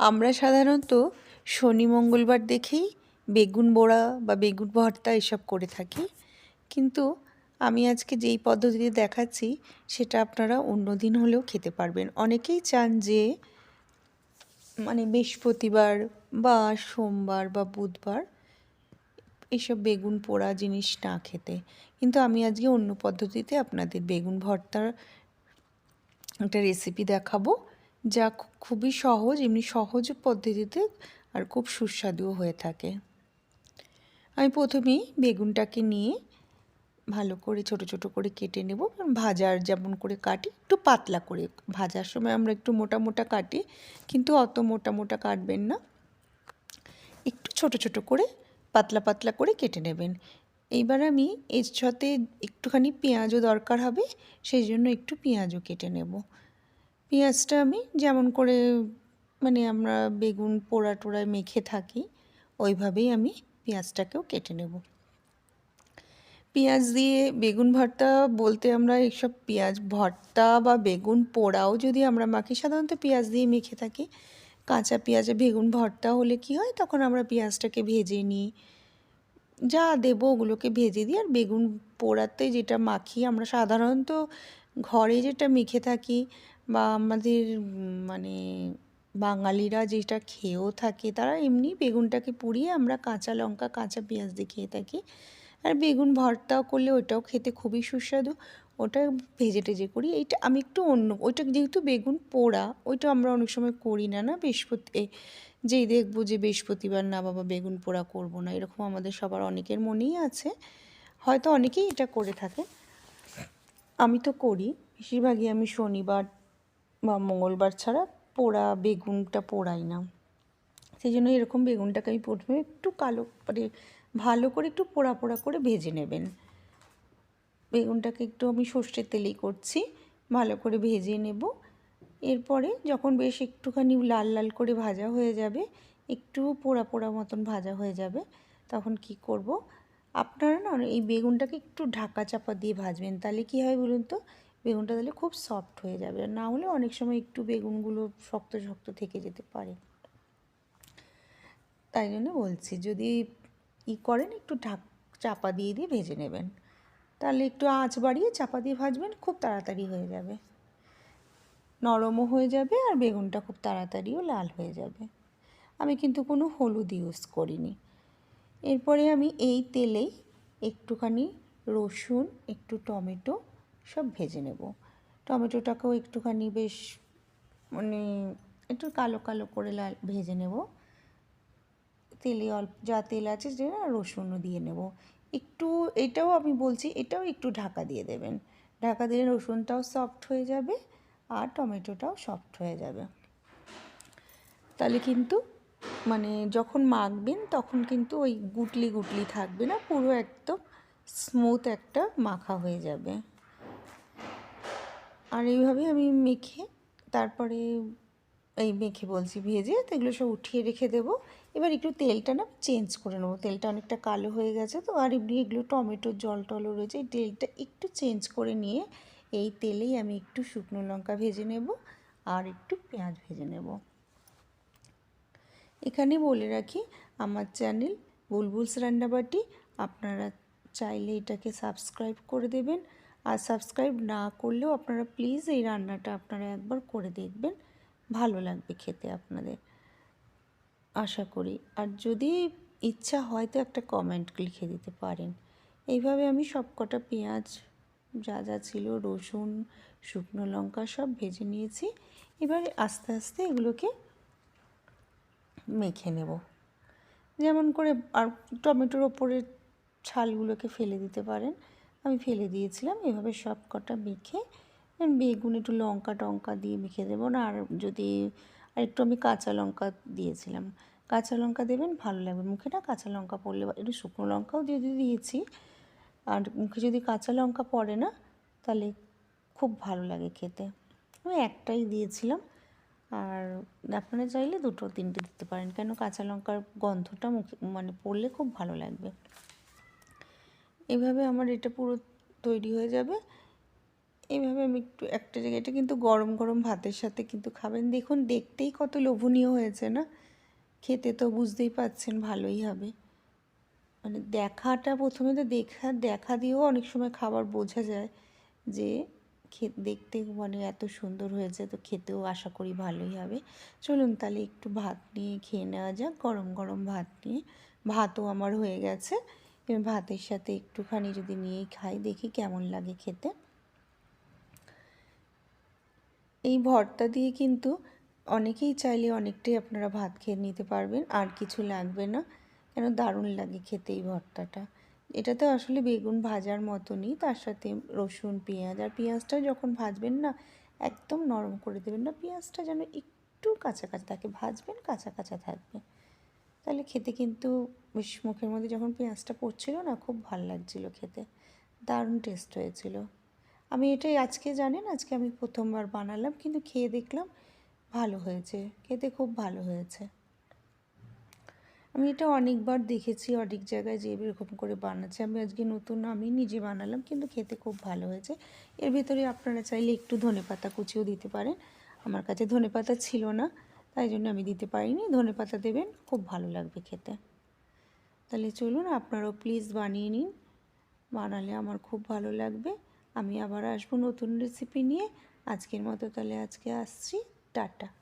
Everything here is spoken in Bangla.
আমরা সাধারণত শনি, মঙ্গলবার দেখেই বেগুন বড়া বা বেগুন ভর্তা এসব করে থাকি। কিন্তু আমি আজকে যেই পদ্ধতিতে দেখাচ্ছি, সেটা আপনারা অন্য দিন হলেও খেতে পারবেন। অনেকেই চান যে মানে বৃহস্পতিবার বা সোমবার বা বুধবার এসব বেগুন পোড়া জিনিস না খেতে। কিন্তু আমি আজকে অন্য পদ্ধতিতে আপনাদের বেগুন ভর্তার একটা রেসিপি দেখাবো। যা খুবই সহজ, এমনি সহজ পদ্ধতিতে আর খুব সুস্বাদুও হয়ে থাকে। আমি প্রথমেই বেগুনটাকে নিয়ে ভালো করে, ছোট ছোট করে কেটে নেব। ভাজার যেমন করে কাটি, একটু পাতলা করে। ভাজার সময় আমরা একটু মোটা মোটা কাটি, কিন্তু অত মোটা মোটা কাটবেন না। একটু ছোট ছোট করে, পাতলা পাতলা করে কেটে নেবেন। এইবার আমি এর সাথে একটুখানি পেঁয়াজও দরকার হবে, সেই জন্য একটু পেঁয়াজও কেটে নেব। পেঁয়াজটা আমি যেমন করে মানে আমরা বেগুন পোড়া টোড়ায় মেখে থাকি, ওইভাবেই আমি পেঁয়াজটাকেও কেটে নেব। পেঁয়াজ দিয়ে বেগুন ভর্তা বলতে আমরা এইসব পেঁয়াজ ভর্তা বা বেগুন পোড়াও যদি আমরা মাখি, সাধারণত পেঁয়াজ দিয়ে মেখে থাকি। কাঁচা পেঁয়াজে বেগুন ভর্তা হলে কি হয়? তখন আমরা পেঁয়াজটাকে ভেজে নিই। যা দেবো ওগুলোকে ভেজে দিই আর বেগুন পোড়াতে যেটা মাখি, আমরা সাধারণত ঘরে যেটা মেখে থাকি বা আমাদের মানে বাঙালিরা যেটা খেয়েও থাকে, তারা এমনি বেগুনটাকে পুড়িয়ে আমরা কাঁচা লঙ্কা, কাঁচা পেঁয়াজ দিয়ে খেয়ে থাকি। আর বেগুন ভর্তাও করলে ওটাও খেতে খুবই সুস্বাদু। ওটা ভেজে টেজে করি। এইটা আমি একটু অন্য, ওইটা যেহেতু বেগুন পোড়া, ওইটা আমরা অনেক সময় করি না না? বৃহস্পতি যেই দেখব যে বৃহস্পতিবার না বাবা বেগুন পোড়া করব না, এরকম আমাদের সবার অনেকের মনেই আছে। হয়তো অনেকেই এটা করে থাকে। আমি তো করি, বেশিরভাগই আমি শনিবার বা মঙ্গলবার ছাড়া পোড়া বেগুনটা পোড়াই না। সেই জন্য এরকম বেগুনটাকে আমি প্রথমে একটু কালো মানে ভালো করে একটু পোড়া পোড়া করে ভেজে নেবেন। বেগুনটাকে একটু আমি সর্ষের তেলেই করছি, ভালো করে ভেজে নেব। এরপরে যখন বেশ একটুখানি লাল লাল করে ভাজা হয়ে যাবে, একটু পোড়া পোড়া মতন ভাজা হয়ে যাবে, তখন কি করব? আপনারা না এই বেগুনটাকে একটু ঢাকা চাপা দিয়ে ভাজবেন। তাহলে কি হয় বলুন তো? বেগুনটা তাহলে খুব সফট হয়ে যাবে। না হলে অনেক সময় একটু বেগুনগুলো শক্ত শক্ত থেকে যেতে পারে। তাই জন্য বলছি, যদি ই করেন, একটু ঢাক, চাপা দিয়ে দিয়ে ভেজে নেবেন। তাহলে একটু আঁচ বাড়িয়ে চাপা দিয়ে ভাজবেন, খুব তাড়াতাড়ি হয়ে যাবে। নরমও হয়ে যাবে আর বেগুনটা খুব তাড়াতাড়িও লাল হয়ে যাবে। আমি কিন্তু কোনো হলুদ ইউজ করিনি। এরপরে আমি এই তেলেই একটুখানি রসুন, একটু টমেটো সব ভেজে নেব। টমেটোটাকেও একটুখানি বেশ মানে একটু কালো কালো করে লাল ভেজে নেব। তেলে অল্প, যা তেল আছে যে রসুনও দিয়ে নেব। একটু এটাও আমি বলছি, এটাও একটু ঢাকা দিয়ে দেবেন। ঢাকা দিলে রসুনটাও সফট হয়ে যাবে আর টমেটোটাও সফট হয়ে যাবে। তাহলে কিন্তু মানে যখন মাখবেন তখন কিন্তু ওই গুটলি গুটলি থাকবে না, পুরো একদম স্মুথ একটা মাখা হয়ে যাবে। আর এইভাবে আমি মেখে তারপরে এই মেখে বলছি ভেজে, তো এগুলো সব উঠিয়ে রেখে দেবো। এবার একটু তেলটা না চেঞ্জ করে নেব। তেলটা অনেকটা কালো হয়ে গেছে তো, আর এমনি এগুলো টমেটোর জল টলও রয়েছে, এই তেলটা একটু চেঞ্জ করে নিয়ে এই তেলেই আমি একটু শুকনো লঙ্কা ভেজে নেব আর একটু পেঁয়াজ ভেজে নেব। এখানে বলে রাখি, আমার চ্যানেল বুলবুলস রান্নাবাটি, আপনারা চাইলে এটাকে সাবস্ক্রাইব করে দেবেন। আর সাবস্ক্রাইব না করলেও আপনারা প্লিজ এই রান্নাটা আপনারা একবার করে দেখবেন। ভালো লাগবে খেতে আপনাদের। আশা করি। আর যদি ইচ্ছা হয় তো একটা কমেন্ট লিখে দিতে পারেন। এইভাবে আমি সব কটা পেঁয়াজ, যা যা ছিল, রসুন, শুকনো লঙ্কা সব ভেজে নিয়েছি। এবারে আস্তে আস্তে এগুলোকে মেখে নেব। যেমন করে আর টমেটোর ওপরের ছালগুলোকে ফেলে দিতে পারেন। আমি ফেলে দিয়েছিলাম। এভাবে সব কটা মেখে বেগুন একটু লঙ্কা টঙ্কা দিয়ে মেখে দেবো। না, আর যদি আর একটু আমি কাঁচা লঙ্কা দিয়েছিলাম। কাঁচা লঙ্কা দেবেন, ভালো লাগবে। মুখে না কাঁচা লঙ্কা পড়লে একটু শুকনো লঙ্কাও দিয়ে দিয়ে দিয়েছি, আর মুখে যদি কাঁচা লঙ্কা পড়ে না, তাহলে খুব ভালো লাগে খেতে। আমি একটাই দিয়েছিলাম, আর আপনারা চাইলে দুটো, তিনটে দিতে পারেন। কেন, কাঁচা লঙ্কার গন্ধটা মুখে মানে পড়লে খুব ভালো লাগবে। এভাবে আমার এটা পুরো তৈরি হয়ে যাবে। এইভাবে আমি একটু একটা জায়গায়, এটা কিন্তু গরম গরম ভাতের সাথে কিন্তু খাবেন। দেখুন, দেখতেই কত লোভনীয় হয়েছে না? খেতে তো বুঝতেই পাচ্ছেন, ভালোই হবে। মানে দেখাটা প্রথমে তো দেখা দেখা দিয়েও অনেক সময় খাবার বোঝা যায় যে দেখতে মানে এত সুন্দর হয়েছে, তো খেতেও আশা করি ভালোই হবে। চলুন তাহলে একটু ভাত নিয়ে খেয়ে নেওয়া যাক, গরম গরম ভাত নিয়ে। ভাতও আমার হয়ে গেছে। ভাতের সাথে একটুখানি যদি নিয়েই খাই, দেখি কেমন লাগে খেতে। এই ভর্তা দিয়ে কিন্তু অনেকেই চাইলে অনেকটাই আপনারা ভাত খেয়ে নিতে পারবেন, আর কিছু লাগবে না। কেন? দারুণ লাগে খেতে এই ভর্তাটা। এটাতে আসলে বেগুন ভাজার মতনই, তার সাথে রসুন, পেঁয়াজ, আর পেঁয়াজটা যখন ভাজবেন না, একদম নরম করে দেবেন না, পেঁয়াজটা যেন একটু কাঁচা কাঁচা থাকে, ভাজবেন, কাঁচা কাঁচা থাকবে। তাহলে খেতে কিন্তু বেশ মুখের মধ্যে যখন পেঁয়াজটা পড়ছিল না, খুব ভালো লাগছিল খেতে। দারুণ টেস্ট হয়েছিল। আমি এটাই আজকে জানেন, আজকে আমি প্রথমবার বানালাম, কিন্তু খেয়ে দেখলাম ভালো হয়েছে, খেতে খুব ভালো হয়েছে। আমি এটা অনেকবার দেখেছি, অনেক জায়গায় যে এরকম করে বানাচ্ছে। আমি আজকে নতুন, আমি নিজে বানালাম, কিন্তু খেতে খুব ভালো হয়েছে। এর ভিতরে আপনারা চাইলে একটু ধনে পাতা কুচিও দিতে পারেন। আমার কাছে ধনে পাতা ছিল না। তাই জন্য আমি দিতে পারিনি। ধনে পাতা দেবেন, খুব ভালো লাগবে খেতে। তাহলে চলুন, আপনারাও প্লিজ বানিয়ে নিন। বানালে আমার খুব ভালো লাগবে। আমি আবার আসব নতুন রেসিপি নিয়ে। আজকের মতো তাহলে আজকে আসছি। টাটা।